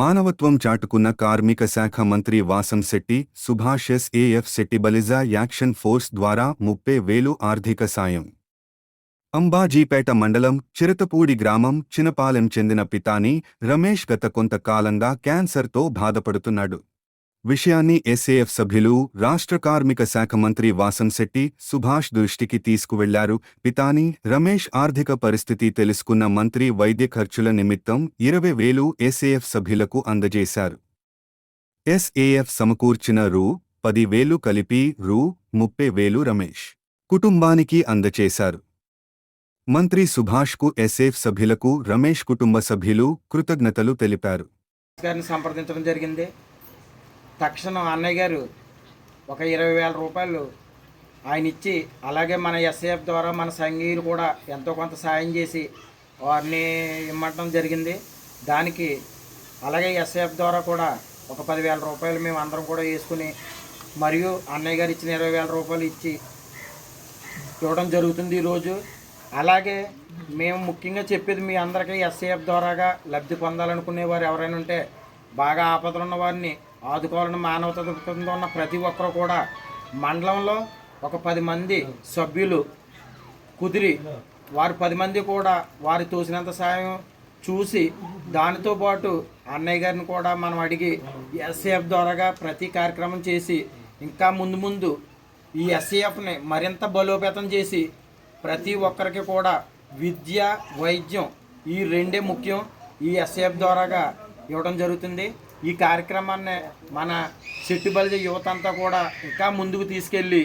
మానవత్వం చాటుకున్న కార్మిక శాఖ మంత్రి Vasamsetti Subhash SAF Setti Balija action force ద్వారా ముప్పై వేలు ఆర్థిక సాయం. అంబాజీపేట మండలం చిరతపూడి గ్రామం చినపాలెం చెందిన పితాని రమేష్ గత కొంతకాలంగా క్యాన్సర్తో బాధపడుతున్నాడు. విషయాన్ని ఎస్ఏఎఫ్ సభ్యులు రాష్ట్ర కార్మిక శాఖ మంత్రి వాసంశెట్టి సుభాష్ దృష్టికి తీసుకువెళ్ళారు. పితాని రమేష్ ఆర్థిక పరిస్థితి తెలుసుకున్న మంత్రి వైద్య ఖర్చుల నిమిత్తం ఇరవై వేలు ఎస్ఏఎఫ్ సభ్యులకు అందజేశారు. ఎస్ఏఎఫ్ సమకూర్చిన రూ. పది వేలు కలిపి రూ. ముప్పై వేలు రమేష్ కుటుంబానికి అందచేశారు మంత్రి సుభాష్కు ఎస్ఏఎఫ్ సభ్యులకు రమేష్ కుటుంబ సభ్యులు కృతజ్ఞతలు తెలిపారు. సంప్రదించడం జరిగింది. తక్షణం అన్నయ్య గారు ఒక ఇరవై వేల రూపాయలు ఆయన ఇచ్చి అలాగే మన ఎస్ఏఎఫ్ ద్వారా మన సంఘీయులు కూడా ఎంతో కొంత సాయం చేసి వారిని ఇమ్మటం జరిగింది. దానికి అలాగే ఎస్ఏఎఫ్ ద్వారా కూడా ఒక పదివేల రూపాయలు మేము అందరం కూడా వేసుకుని మరియు అన్నయ్య గారు ఇచ్చిన ఇరవై వేల రూపాయలు ఇచ్చి ఇవ్వడం జరుగుతుంది ఈరోజు. అలాగే మేము ముఖ్యంగా చెప్పేది మీ అందరికీ ఎస్ఏఎఫ్ ద్వారాగా లబ్ధి పొందాలనుకునే వారు ఎవరైనా ఉంటే బాగా ఆపదలు ఉన్న వారిని ఆదుకోవాలని మానవత దృక్పథంతో ఉన్న ప్రతి ఒక్కరు కూడా మండలంలో ఒక పది మంది సభ్యులు కుదిరి వారు పది మంది కూడా వారి తోసినంత సాయం చూసి దానితో పాటు అన్నయ్య గారిని కూడా మనం అడిగి ఎస్ఏఎఫ్ ద్వారాగా ప్రతి కార్యక్రమం చేసి ఇంకా ముందు ముందు ఈ ఎస్ఏఎఫ్ని మరింత బలోపేతం చేసి ప్రతి ఒక్కరికి కూడా విద్య వైద్యం ఈ రెండే ముఖ్యం ఈ ఎస్ఏఎఫ్ ద్వారాగా ఇవ్వడం జరుగుతుంది. ఈ కార్యక్రమాన్ని మన చెట్టుబలిజ యువత అంతా కూడా ఇంకా ముందుకు తీసుకెళ్ళి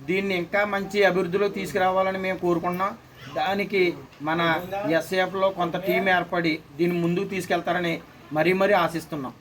దీన్ని ఇంకా మంచి అభివృద్ధిలో తీసుకురావాలని మేము కోరుకున్నాం దానికి మన ఎస్ఏఎఫ్లో కొంత టీం ఏర్పడి దీన్ని ముందుకు తీసుకెళ్తారని మరీ మరీ ఆశిస్తున్నాం.